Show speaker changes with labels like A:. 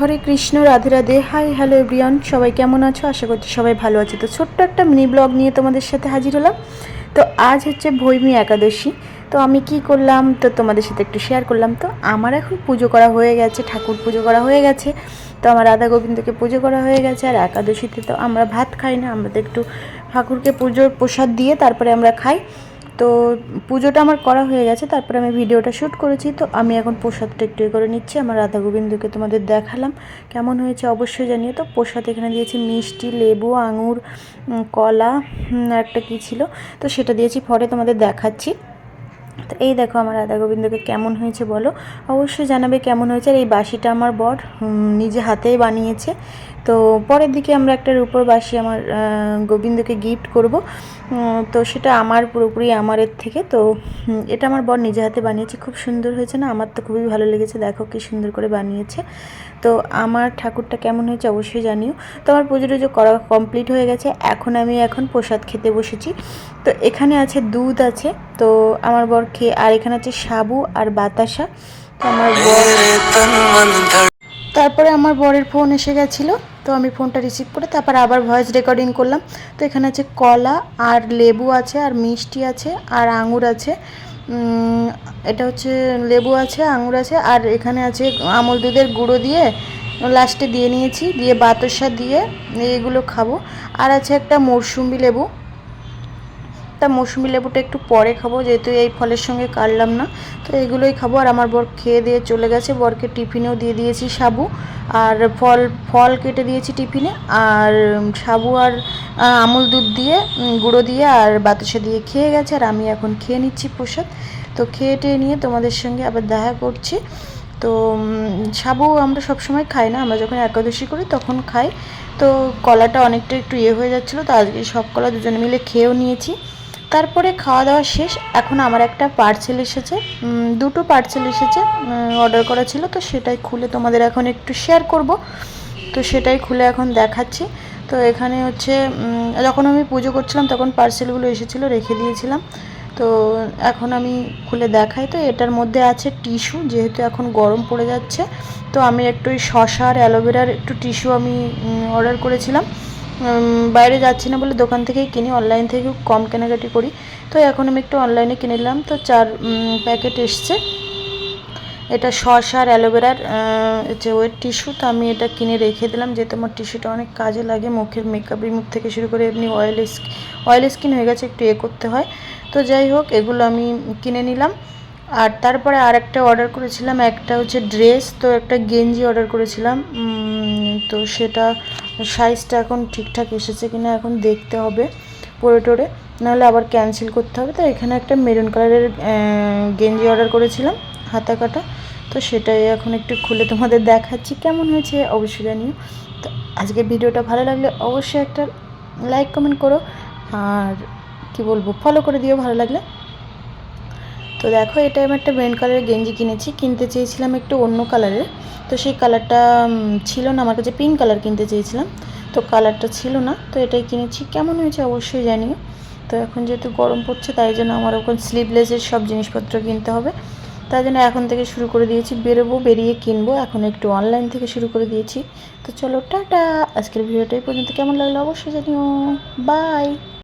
A: Hare Krishna, Radhe Radhe. Hi hello everyone সবাই কেমন আছো? আশা করছি সবাই ভালো আছে। তো ছোট্ট একটা মিনি ব্লগ নিয়ে তোমাদের সাথে হাজির হলাম। তো আজ হচ্ছে ভৈমী একাদশী। তো আমি কি করলাম? তো তোমাদের সাথে একটু শেয়ার করলাম। তো আমার এখন পুজো করা হয়ে গেছে, ঠাকুর পুজো করা হয়ে গেছে। তো আমার রাধা গোবিন্দকে পুজো করা হয়ে গেছে। আর একাদশীতে তো আমরা ভাত খাই না, আমরা তো একটু ঠাকুরকে পুজোর প্রসাদ দিয়ে তারপরে আমরা খাই। তো পুজোটা আমার করা হয়ে গেছে, তারপরে আমি ভিডিওটা শ্যুট করেছি। তো আমি এখন প্রসাদটা একটু করে নিচ্ছি, আমার রাধা গোবিন্দকে তোমাদের দেখালাম। কেমন হয়েছে অবশ্যই জানিয়ে তো। প্রসাদ এখানে দিয়েছি মিষ্টি, লেবু, আঙুর কলা একটা কী ছিল? তো সেটা দিয়েছি, পরে তোমাদের দেখাচ্ছি। তো এই দেখো আমার রাধা গোবিন্দকে কেমন হয়েছে বলো। অবশ্যই জানাবে কেমন হয়েছে। আর এই বাসিটা আমার বর নিজে হাতেই বানিয়েছে। তো পরের দিকে আমরা একটা রূপোর বাসি আমার গোবিন্দকে গিফট করব। তো সেটা আমার পুরোপুরি আমারের থেকে। তো এটা আমার বর নিজে হাতে বানিয়েছে। খুব সুন্দর হয়েছে না? আমার তো খুবই ভালো লেগেছে। দেখো কি সুন্দর করে বানিয়েছে। তো আমার ঠাকুরটা কেমন হয়েছে অবশ্যই জানিও। তো আমার পুজো টুজো করা কমপ্লিট হয়ে গেছে, এখন আমি এখন প্রসাদ খেতে বসেছি। তো এখানে আছে দুধ আছে। তো আমার বর খেয়ে আর এখানে আছে সাবু আর বাতাসা। তো আমার বর তারপরে আমার বরের ফোন এসে গেছিল, তো আমি ফোনটা রিসিভ করে তারপর আবার ভয়েস রেকর্ডিং করলাম। তো এখানে আছে কলা আর লেবু আছে আর মিষ্টি আছে আর আঙুর আছে। এটা হচ্ছে লেবু আছে, আঙুর আছে আর এখানে আছে আমল দুধের গুঁড়ো দিয়ে লাস্টে দিয়ে নিয়েছি, দিয়ে বাতাসা দিয়ে এগুলো খাব। আর আছে একটা মরশুম্বি লেবু তা মৌসুমি লেবুটা একটু পরে খাব, যেহেতু এই ফলের সঙ্গে কাটলাম না। তো এগুলোই খাব, আর আমার বর খেয়ে দিয়ে চলে গেছে। বরকে টিফিনেও দিয়ে দিয়েছি সাবু, আর ফল ফল কেটে দিয়েছি টিফিনে। আর সাবু আর আমুল দুধ দিয়ে গুঁড়ো দিয়ে আর বাতাসা দিয়ে খেয়ে গেছে, আর আমি এখন খেয়ে নিচ্ছি প্রসাদ। তো খেয়ে টেয়ে নিয়ে তোমাদের সঙ্গে আবার দেখা করছি। তো সাবু আমরা সব সময় খাই না, আমরা যখন একাদশী করি তখন খাই। তো কলাটা অনেকটা একটু ইয়ে হয়ে যাচ্ছিল, তো আজকে সব কলা দুজনে মিলে খেয়েও নিয়েছি। তারপরে খাওয়া দাওয়া শেষ। এখন আমার একটা পার্সেল এসেছে। দুটো পার্সেল এসেছে অর্ডার করা ছিল, তো সেটাই খুলে তোমাদের এখন একটু শেয়ার করব। তো সেটাই খুলে এখন দেখাচ্ছি। তো এখানে হচ্ছে যখন আমি পুজো করছিলাম, তখন পার্সেলগুলো এসেছিল, রেখে দিয়েছিলাম। তো এখন আমি খুলে দেখাই। তো এটার মধ্যে আছে টিস্যু যেহেতু এখন গরম পড়ে যাচ্ছে, তো আমি একটু ওই শশা আর অ্যালোভেরার একটু টিস্যু আমি অর্ডার করেছিলাম। বাইরে যাচ্ছি না বলে দোকান থেকেই কিনি অনলাইন থেকে কম কেনাকাটি করি। তো এখন আমি একটু অনলাইনে কিনে নিলাম। তো চার প্যাকেট এসছে। এটা শসা আর অ্যালোভেরার যে ওয়েট টিস্যু তো আমি এটা কিনে রেখে দিলাম। যেহেতু আমার টিস্যুটা অনেক কাজে লাগে, মুখের মেকআপ রিমুভ থেকে শুরু করে এমনি অয়েল অয়েল স্কিন হয়ে গেছে, একটু এ করতে হয়। তো যাই হোক, এগুলো আমি কিনে নিলাম। আর তারপরে আর একটা অর্ডার করেছিলাম, একটা হচ্ছে ড্রেস তো একটা গেঞ্জি অর্ডার করেছিলাম। তো সেটা সাইজটা এখন ঠিকঠাক এসেছে কিনা এখন দেখতে হবে পরে টোরে। নাহলে আবার ক্যান্সেল করতে হবে। তো এখানে একটা মেরুন কালারের গেঞ্জি অর্ডার করেছিলাম, হাতা কাটা। তো সেটাই এখন একটু খুলে তোমাদের দেখাচ্ছি কেমন হয়েছে, অবশ্যই জানিও। তো আজকের ভিডিওটা ভালো লাগলে অবশ্যই একটা লাইক কমেন্ট করো। আর কি বলব ফলো করে দিও, ভালো লাগলে। তো দেখো এটা আমি একটা ব্রেন কালারের গেঞ্জি কিনেছি। কিনতে চেয়েছিলাম একটু অন্য কালারের তো সেই কালারটা ছিল না। আমার কাছে পিঙ্ক কালার কিনতে চেয়েছিলাম। তো কালারটা ছিল না। তো এটাই কিনেছি। কেমন হয়েছে অবশ্যই জানিও। তো এখন যেহেতু গরম পড়ছে, তাই জন্য আমার ওখানে স্লিভলেসের সব জিনিসপত্র কিনতে হবে। তাই জন্য এখন থেকে শুরু করে দিয়েছি। বেরোবো, বেরিয়ে কিনবো। এখন একটু অনলাইন থেকে শুরু করে দিয়েছি। তো চলো, টাটা। আজকের ভিডিওটা এই পর্যন্ত। কেমন লাগল অবশ্যই জানিও। বাই